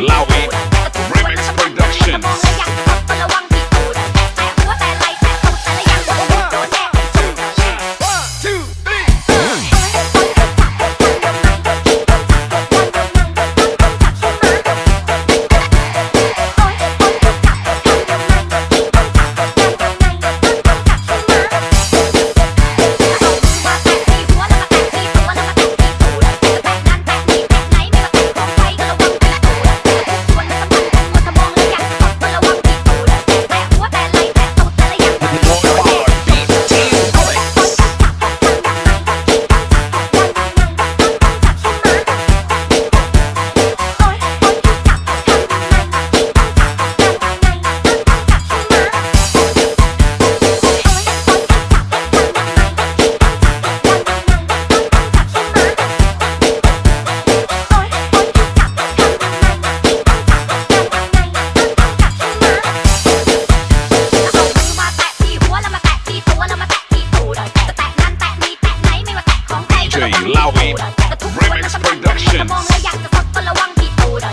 loud. DJ Lowy Remix Productions มองและอยากจะฟักก็ระวังผิดตูด